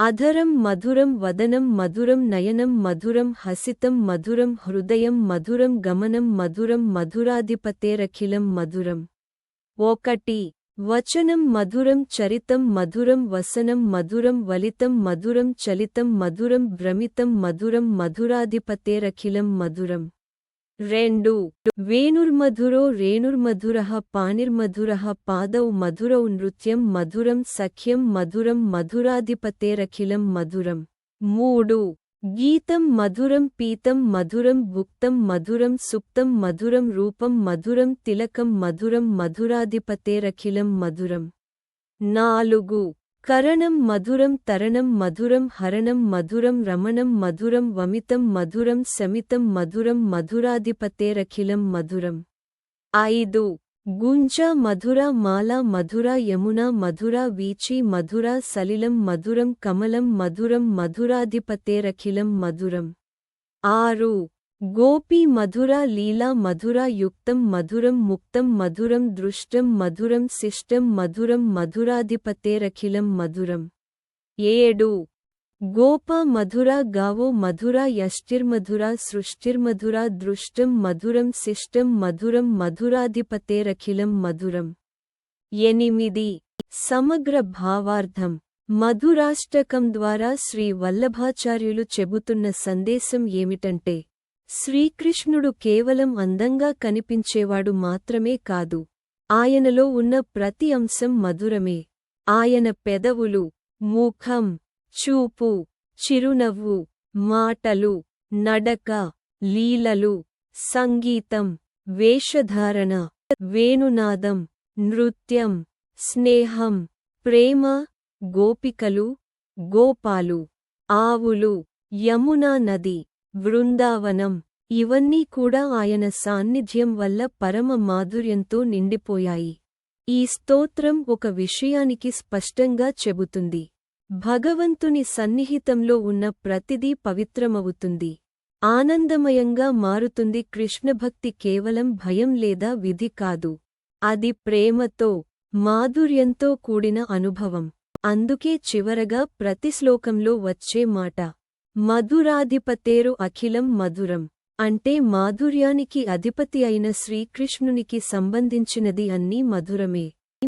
అధరం మధురం వదనం మధురం నయనం మధురం హసితం మధురం హృదయం మధురం గమనం మధురం మధురాధిపతేరఖిలం మధురం. ఒకటి వచనం మధురం చరితం మధురం వసనం మధురం వలితం మధురం చలితం మధురం భ్రమితం మధురం మధురాధిపతేరఖిలం మధురం. రెండు. వేణుర్మధురో రేణుర్మధుర పానిర్మధుర పాదౌ మధురౌ నృత్యం మధురం సఖ్యం మధురం మధురాధిపతేరఖిలం మధురం. మూడు. గీతం మధురం పీతం మధురం భుక్తం మధురం సుప్తం మధురం రూపం మధురం తిలకం మధురం మధురాధిపతేరఖిలం మధురం. నాలుగు. కరణం మధురం తరణం మధురం హరణం మధురం రమణం మధురం వమితం మధురం శమితం మధురం మధురాధిపతేరఖిలం మధురం. ఐదు. గుంజ మధుర మాల మధుర యమున మధుర వీచి మధుర సలిలం మధురం కమలం మధురం మధురాధిపతేరఖిలం మధురం. ఆరు. గోపీ మధుర లీలా మధుర యుక్తం మధురం ముక్తం మధురం దృష్టం మధురం శిష్టం మధురం మధురాధిపతేరఖిలం మధురం. ఏడు. గోప మధుర గావో మధుర యష్టిర్మధుర సృష్టిర్మధుర దృష్టం మధురం శిష్టం మధురం మధురాధిపతేరఖిలం మధురం. ఎనిమిది. సమగ్ర భావార్థం. మధురాష్టకం ద్వారా శ్రీ వల్లభాచార్యులు చెబుతున్న సందేశం ఏమిటంటే శ్రీకృష్ణుడు కేవలం అందంగా కనిపించేవాడు మాత్రమే కాదు. ఆయనలో ఉన్న ప్రతి అంశం మధురమే. ఆయన పెదవులు ముఖం చూపు చిరునవ్వు మాటలు నడక లీలలు సంగీతం వేషధారణ వేణునాదం నృత్యం స్నేహం ప్రేమ గోపికలు గోపాలు ఆవులు యమునా నది. బృందావనం ఇవన్నీ కూడా ఆయన సాన్నిధ్యం వల్ల పరమ మాధుర్యంతో నిండిపోయాయి. ఈ స్తోత్రం ఒక విషయానికి స్పష్టంగా చెబుతుంది. భగవంతుని సన్నిహితంలో ఉన్న ప్రతిదీ పవిత్రమవుతుంది. ఆనందమయంగా మారుతుంది కృష్ణభక్తి కేవలం భయం లేదా విధి కాదు. అది ప్రేమతో మాధుర్యంతో కూడిన అనుభవం. అందుకే చివరగా ప్రతి శ్లోకంలో వచ్చే మాట మధురాధిపతేరు అఖిలం మధురం. అంటే మాధుర్యానికి అధిపతి అయిన శ్రీకృష్ణునికి సంబంధించినది అన్నీ మధురమే.